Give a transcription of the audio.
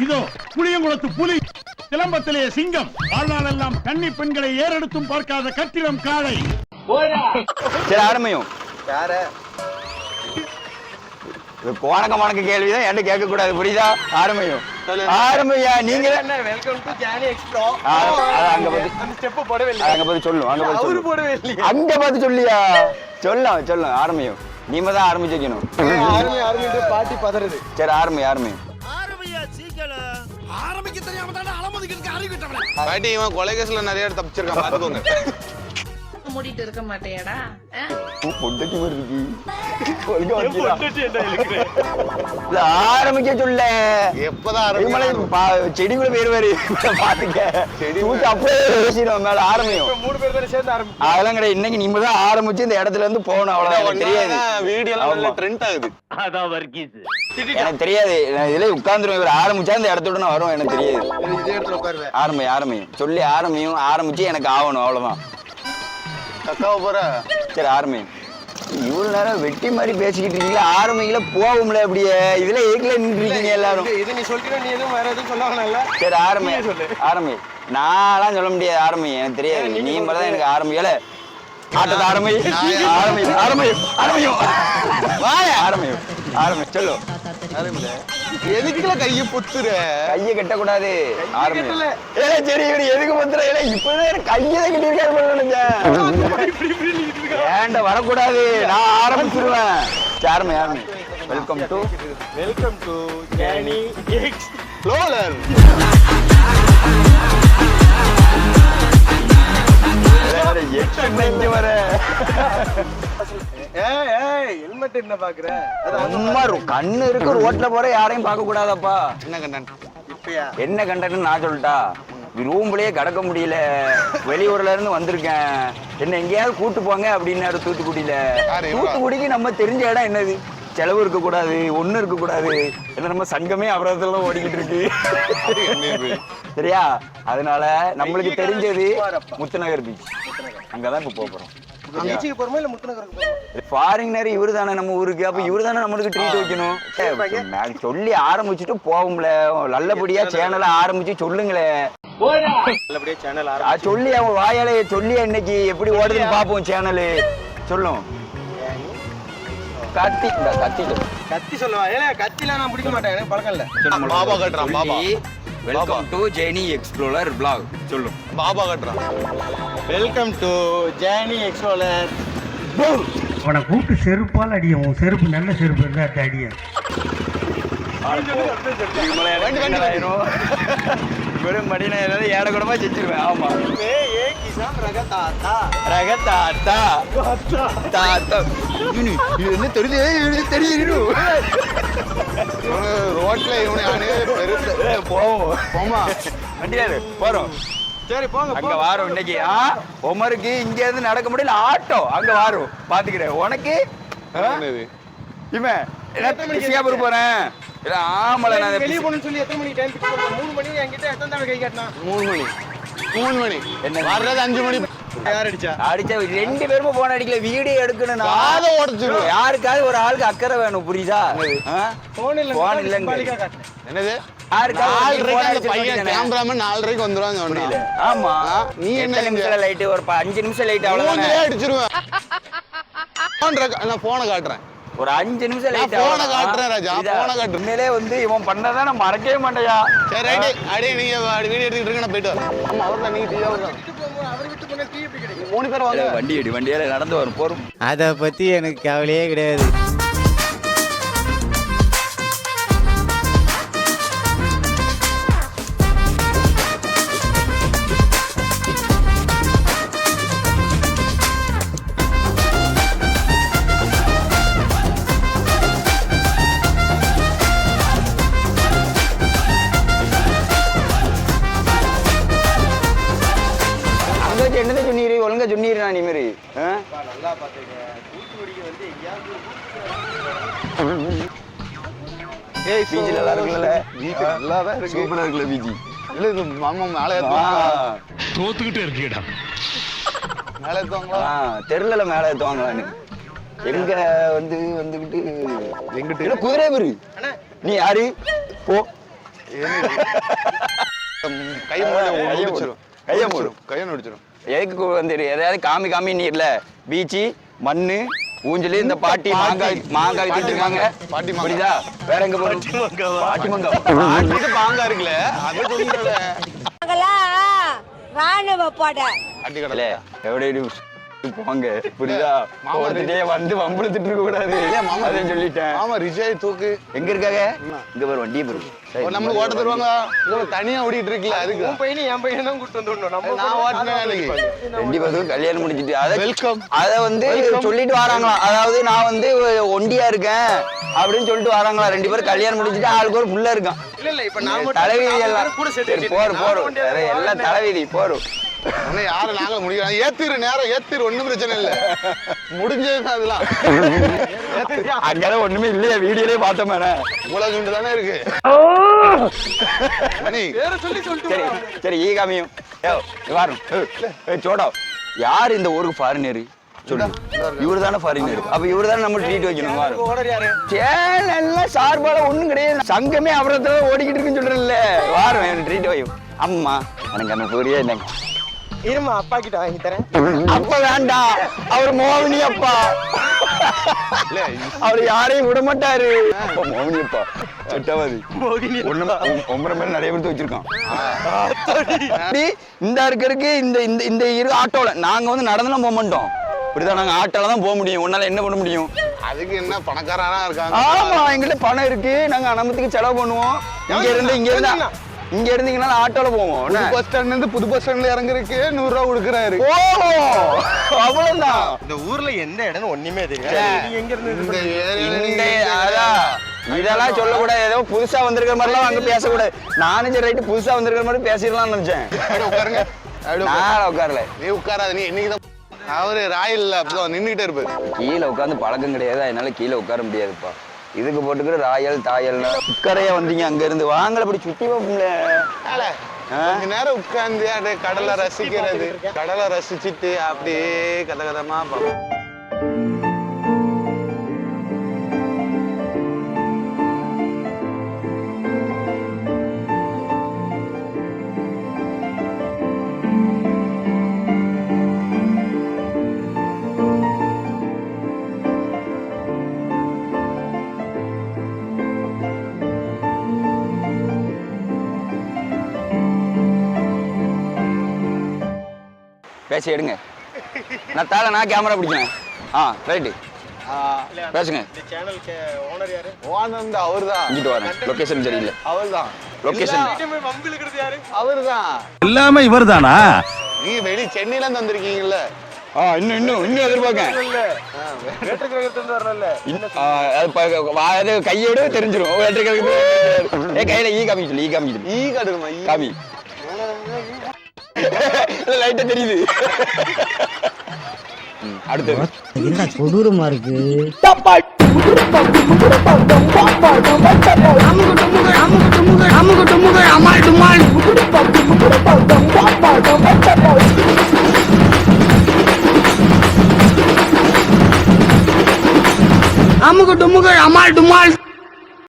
இதோ புளியங்குளத்து புலி சிலம்பத்திலே சிங்கம். வாழ்நாளெல்லாம் கன்னி பெண்களை ஏறெடுத்தும் பார்க்காத கட்டிடம் காளை. சரி ஆரம்பியும். யார இது கோணக்க மணக்க கேள்விதான் என்கிட்ட கேட்க கூடாது புரியுதா? ஆரம்பியும். ஆரம்பியா நீங்க வெல்கம் டு ஜானி எக்ஸ்ப்ரோ ஆ, அது அங்க பார்த்து- அந்த ஸ்டெப் போடவே இல்லை அங்க பார்த்து சொல்லும் அங்க பார்த்து அவரு போடவே அங்க பார்த்து சொல்லியா? சொல்லும் சொல்லும் ஆரம்பியும். நீங்க தான் ஆரம்பிச்சு வைக்கணும். பாட்டி பதறது. சரி ஆரம்பி ஆரம்பி. பாட்டி இவன் கொலை கேஸ்ல நிறைய இடத்துல தப்பிச்சிருக்கான் பாத்துக்கோங்க மூடிட்டு இருக்க ஒழுங்கா வைக்கிறா. இல்ல, ஆரம்பிக்க சொல்ல. எப்பதான் ஆரம்பிக்கும் பா- செடிக்குள்ள போயிருவாரு பாத்துக்க. தூக்கி அப்படியே பேசிடும் மேல ஆரம்பியும். மூணு பேர் தானே சேர்ந்து ஆரம்பி அதெல்லாம் கிடையாது. இன்னைக்கு நீங்க தான் ஆரம்பிச்சு இந்த இடத்துல இருந்து போகணும் அவ்வளவுதான். தெரியாது. வீடியோ. ட்ரெண்ட் ஆகுது. எனக்கு தெரியாது. நான் இதுல உட்கார்ந்துருவேன். இவர் ஆரம்பிச்சா இந்த இடத்தோட நான் வரும் எனக்கு தெரியாது. இதே இடத்துல உட்காருவேன் ஆரம்பி ஆரம்பியும் சொல்லி ஆரம்பியும் ஆரம்பிச்சு எனக்கு ஆகணும் அவ்வளவுதான். கக்காவ போற? சரி ஆரம்பியும் இவ்வளவு நேரம் வெட்டி மாதிரி பேசிக்கிட்டு இருக்கீங்களா? ஆரம்பிக்கல போகும்ல அப்படியே இதுல எதுக்குல நின்று இருக்கீங்க எல்லாரும். இது- நீ சொல்லிட்டு நீ எதுவும் வேற எதுவும் சொல்ல சரி ஆரம்பி. சொல்லு. ஆரம்பி. நான்லாம் சொல்ல முடியாது ஆரம்பி. எனக்கு தெரியாது. நீ மட்டும் தான் எனக்கு ஆரம்பிக்கல. ஆட்டத்தை ஆரம்பி. ஆரம்பி ஆரம்பி ஆரம்பியும் வாய. ஆரம்பியும் ஆரம்பி சொல்லு. எதுக்குல கைய பொத்துற? கையை கட்டக்கூடாது. ஆரம்பி கட்டல. ஏலே சரி இவரு எதுக்கு பத்திர ஏலே இப்பதான் கையை தான் கட்டிருக்காரு ஏன்டா வரக்கூடாது? நான் ஆரம்பிச்சிருவேன். சரி, ஆரம்பி ஆரம்பி. Welcome to welcome to Johnny explorer என்ன பாக்குற. கண்ணு இருக்கு ரோட்ல போற யாரையும் பார்க்க கூடாதப்பா. என்ன கண்டன் என்ன கண்டன்னு நான் சொல்லிட்டா? ரூம்லயே கடக்க முடியல. வெளியூர்ல இருந்து வந்திருக்கேன். என்ன எங்கேயாவது கூட்டு போங்க அப்படின்னாரு தூத்துக்குடியில? தூத்துக்குடிக்கு நம்ம தெரிஞ்ச இடம் என்னது? செலவு இருக்க கூடாது ஒண்ணு இருக்க கூடாது. என்ன நம்ம சங்கமே அபராதத்துல ஓடிக்கிட்டு இருக்கு. சரியா? அதனால நம்மளுக்கு தெரிஞ்சது முத்துநகர் பீச் அங்கதான் இப்ப போக போறோம். பீச்சுக்கு போறோமா இல்ல முத்துநகருக்கு போறோமா? ஃபாரினர் இவரு தானே நம்ம ஊருக்கு. அப்ப இவரு தானே நம்மளுக்கு ட்ரீட் வைக்கணும்? ஏய், நான் சொல்லி ஆரம்பிச்சுட்டு போகும்ல நல்லபடியா சேனலை ஆரம்பிச்சு சொல்லுங்களேன் நல்லபடியா சேனல் அது சொல்லி அவன் வாயாலே சொல்லி இன்னைக்கு எப்படி ஓடுதுன்னு பாப்போம் சேனலு சொல்லும். கத்தி கத்தி சொல்லு. கத்தி சொல்லுவா. ஏல கத்திலாம் நான் பிடிக்க மாட்டேன். எனக்கு பழக்கம் இல்ல. பாபா கட்டுறான், Baba. Welcome to Jenny explorer vlog. சொல்லும். பாபா கட்டுறான். வெல்கம் டு ஜானி எக்ஸ்ப்ளோரர் அவனை கூப்பிட்டு செருப்பால் அடியும் உன் செருப்பு நல்ல செருப்பு இருந்தா அடியும் வெறும் மடினா ஏதாவது ஏடகுடமா செஞ்சிருவேன். ஆமா. ரக தாத்தா. தாத்தா இது என்ன தெரியுது? தெரியுது ரோட்ல இவனை பெருசு. போவோம். போமா? வண்டியாரு போறோம். சரி போங்க அங்க வாரோம் இன்னைக்கு. ஆ உமருக்கு இங்க இருந்து நடக்க முடியல ஆட்டோ. அங்க வாரோம். பாத்துக்கிறேன். உனக்கு? இவன் சிங்கப்பூர் போறேன்? இல்ல ஆமல நான் வெளிய போகணும்னு சொல்லி எத்தனை மணிக்கு டைம் பிக்ஸ் பண்ண? மூணு மணி என்கிட்ட எத்தனை தடவை கை காட்டினா? மூணு மணி. மூணு மணி. என்ன? வர்றது அஞ்சு மணி. யார் அடிச்சா? அடிச்ச ரெண்டு பேருமே போன் அடிக்கல. வீடியோ எடுக்கணும் காதை உடைச்சிருவேன். யாருக்காவது ஒரு ஆளுக்கு அக்கறை வேணும் புரியுதா? போன் இல்ல. சிம்பாலிக்கா காட்டுறேன். என்னது. ஆமா. நீ என்ன நிமிஷம் லைட் ஒரு ப- அஞ்சு நிமிஷம் லைட் மூஞ்சிலே அடிச்சிருவேன். போனை காட்டுறேன். ஒரு அஞ்சு நிமிஷம் லைட் அ காட்டுறேன் ராஜா, அ காட்டுறேன். உண்மையிலே வந்து இவன் பண்ணதான் நான் மறக்கவே மாட்டேயா சரி ரைட்டு அப்படியே நீங்க வீடியோ எடுத்துக்கிட்டு இருங்க நான் போயிட்டு வரேன். ஆமா அவர்தான் நீங்க டீ விட்டு போகும்போது அவர் விட்டு போனா டீ எப்படி கிடைக்கும்? மூணு பேர் வாங்க. வண்டி அடி வண்டியால நடந்து வரும் போறோம். அதை பத்தி எனக்கு கவலையே கிடையாது. நல்லா பாத்துங்க தூத்துக்குடிக்கு வந்து எங்கேயாவது ஏய் பீச்சில் நல்லா இருக்குல்ல? பீச் நல்லா தான் இருக்கு. சூப்பரா இருக்குல்ல பீச்சி இல்ல இது மாமா மேலே தோத்துக்கிட்டே இருக்கீடா மேலே ஏத்துவாங்களா? தெருல மேல ஏத்துவாங்களான்னு எங்க வந்து வந்துகிட்டு எங்கிட்டு? இல்ல குதிரை பேரு நீ யாரு? போ. கை மூடி முடிச்சிரும் கையை மூடு. கையை முடிச்சிரும் எதுக்கு கு- வந்து எதையாவது காமி காமி நீர்ல பீச்சு மண்ணு ஊஞ்சலு இந்த பாட்டி மாங்காய் மாங்காய் திட்டுருக்காங்க பாட்டி மாங்காய். புரியுதா? வேற எங்க பாட்டி பாட்டிக்கு பாங்கா இருக்குல்ல அது சொல்லுங்க ராணுவ படை. எவ்வளவு போங்க புரியுதா? மாமா ஒருத்தட்டே வந்து வம்பளுத்துட்டு இருக்க கூடாது அதை சொல்லிட்டேன். ஆமா ரிஜய் தூக்கு. எங்க இருக்காங்க? இங்க பாரு வண்டியை ஒரு நம்மளுக்கு ஓட்ட தருவாங்க. தனியா ஓடிட்டு இருக்குல்ல அதுக்கு. உன் பையனும் என் பையனும் தான் கூட்டு வந்து விடணும். நம்ம நான் ஓட்டின வேலைக்கு. ரெண்டு பேருக்கும் கல்யாணம் முடிச்சிட்டு அத Welcome. அத வந்து சொல்லிட்டு வராங்களாம் அதாவது நான் வந்து ஒண்டியா இருக்கேன் அப்படின்னு சொல்லிட்டு வராங்களா? ரெண்டு பேரும் கல்யாணம் முடிச்சிட்டு ஆளுக்கு ஒரு புள்ள இருக்கான். இல்ல இல்ல இப்ப நான் மட்டும் தலைவிதி எல்லாம். பேரும். போரும் போரும் வேற இருக்கேன். எல்லாம் தலைவிதி போரும் ஆனா யாரும் நாங்க முடிக்கிறோம் ஏத்திரு நேரம் ஏத்திரு. ஒண்ணும் பிரச்சனை இல்ல. முடிஞ்சது அதெல்லாம். அங்கதான் ஒண்ணுமே இல்லையா வீடியோலயே பார்த்தோம் மேடம் இவ்வளவு துண்டு தானே இருக்கு. மணி. சொல்லி சரி சரி ஈ காமியும். ஏ வாரும் சோடா. யார் இந்த ஊருக்கு ஃபாரினர் இவரு தானே ஃபாரினர் அப்ப இவரு தானே நம்ம ட்ரீட் வைக்கணும் வாரும் யாரு? சேனல்ல சார்பால ஒண்ணும் கிடையாது. சங்கமே அவரத்துல ஓடிக்கிட்டு இருக்குன்னு சொல்றேன்ல. வாரம் ட்ரீட் வையும். அம்மா எனக்கு அந்த புரிய என்னங்க இருமா அப்பா கிட்ட வாங்கி தரேன். அப்ப வேண்டாம் அவர் மோகினி அப்பா. அவர் யாரையும் விட மாட்டாரு. அப்பா மோகினி அப்பா. செட்டவாதி. ஒண்ணுமே ஒன்பது மேல நிறைய பேர் வச்சிருக்கான் இந்த இருக்கிறதுக்கு இந்த இந்த இந்த இரு ஆட்டோல நாங்க வந்து நடந்துலாம் போக மாட்டோம். இப்படிதான் நாங்க ஆட்டோல தான் போக முடியும். உன்னால என்ன பண்ண முடியும்? அதுக்கு என்ன பணக்காரனா இருக்காங்க? ஆமா எங்கிட்ட பணம் இருக்கு. நாங்க அனமத்துக்கு செலவு பண்ணுவோம். இங்க இருந்து இங்க இருந்தா. இங்க இருந்தீங்கனால ஆட்டோல போவோம். பஸ் ஸ்டாண்ட்ல இருந்து புது பஸ் ஸ்டாண்ட்ல இறங்குறதுக்கு நூறு ரூபா கொடுக்குறாரு. ஓ அவ்வளவுதான். இந்த ஊர்ல எந்த இடம்னு ஒண்ணுமே தெரியாது. எங்க இருந்து இந்த அதான். இதெல்லாம் சொல்லக்கூடாது. ஏதோ புதுசா வந்திருக்கிற மாதிரிலாம் அங்க பேசக்கூடாது. நானும் சரி ரைட்டு புதுசா வந்திருக்கிற மாதிரி பேசிடலாம்னு நினைச்சேன். உட்காருங்க. நான் உட்காரல. நீ உட்காராத நீ இன்னைக்கு தான் அவரு ராயல் அப்படிதான் நின்னுகிட்டே இருப்பாரு கீழே உட்காந்து பழக்கம் கிடையாது. அதனால கீழே உட்கார முடியாதுப்பா. இதுக்கு போட்டுக்கிற ராயல் தாயல் உட்காரையா வந்தீங்க அங்க இருந்து வாங்கல அப்படி சுத்தி ஆள, கொஞ்ச நேரம் உட்கார்ந்து அப்படியே கடலை ரசிக்கிறது. கடலை ரசிச்சுட்டு அப்படியே கத கதமா பார்ப்போம். பேசி எடுங்க. நான் தால நான் கேமரா பிடிக்கிறேன். ஆ ரைட்டு பேசுங்க. ஓனர் யாரு? ஓனந்த அவர்தான். இங்கிட்டு வரேன். லொகேஷன் சரியில்லை. அவர்தான். லொகேஷன் வம்பு இழுக்கிறது யாரு? அவர்தான். எல்லாமே இவர்தானா? நீங்க வெளி சென்னையில இருந்து வந்திருக்கீங்கல்ல ஆ இன்னும் இன்னும் இன்னும் எதிர்பார்க்கேன் அது கையோட ஏ கையில ஈ காமி சொல்லு ஈ காமி சொல்லு. ஈ கடுமா ஈ காமி. லைட்டா தெரியுது ம், அடுத்தது என்ன கொடூரமா இருக்கு அமுகு டுமுகு அமால் டுமால்